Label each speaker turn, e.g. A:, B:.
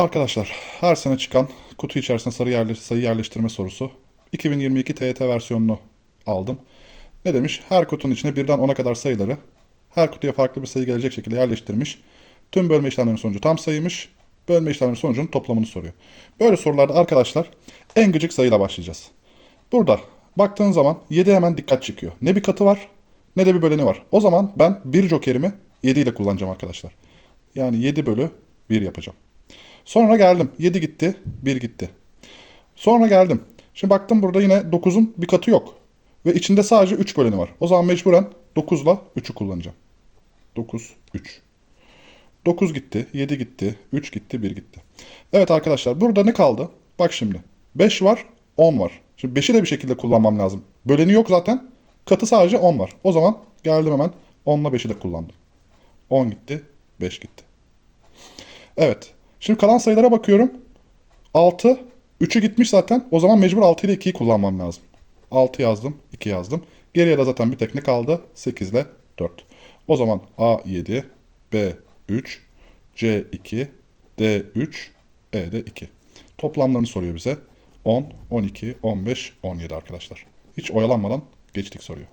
A: Arkadaşlar her sene çıkan kutu içerisinde sarı yerli, sayı yerleştirme sorusu 2022 TYT versiyonunu aldım. Ne demiş? Her kutunun içine birden 10'a kadar sayıları her kutuya farklı bir sayı gelecek şekilde yerleştirmiş. Tüm bölme işlemlerinin sonucu tam sayıymış. Bölme işlemlerinin sonucunun toplamını soruyor. Böyle sorularda arkadaşlar en gıcık sayıyla başlayacağız. Burada baktığın zaman 7 hemen dikkat çekiyor. Ne bir katı var ne de bir böleni var. O zaman ben bir jokerimi 7 ile kullanacağım arkadaşlar. Yani 7 bölü 1 yapacağım. Sonra geldim. 7 gitti, 1 gitti. Sonra geldim. Şimdi baktım burada yine 9'un bir katı yok. Ve içinde sadece 3 böleni var. O zaman mecburen 9 ile 3'ü kullanacağım. 9, 3. 9 gitti, 7 gitti, 3 gitti, 1 gitti. Evet arkadaşlar burada ne kaldı? Bak şimdi. 5 var, 10 var. Şimdi 5'i de bir şekilde kullanmam lazım. Böleni yok zaten. Katı sadece 10 var. O zaman geldim hemen 10 ile 5'i de kullandım. 10 gitti, 5 gitti. Evet. Şimdi kalan sayılara bakıyorum. 6, 3'ü gitmiş zaten. O zaman mecbur 6 ile 2'yi kullanmam lazım. 6 yazdım, 2 yazdım. Geriye de zaten bir tek ne kaldı? 8 ile 4. O zaman A 7, B 3, C 2, D 3, E de 2. Toplamlarını soruyor bize. 10, 12, 15, 17 arkadaşlar. Hiç oyalanmadan geçtik soruyor.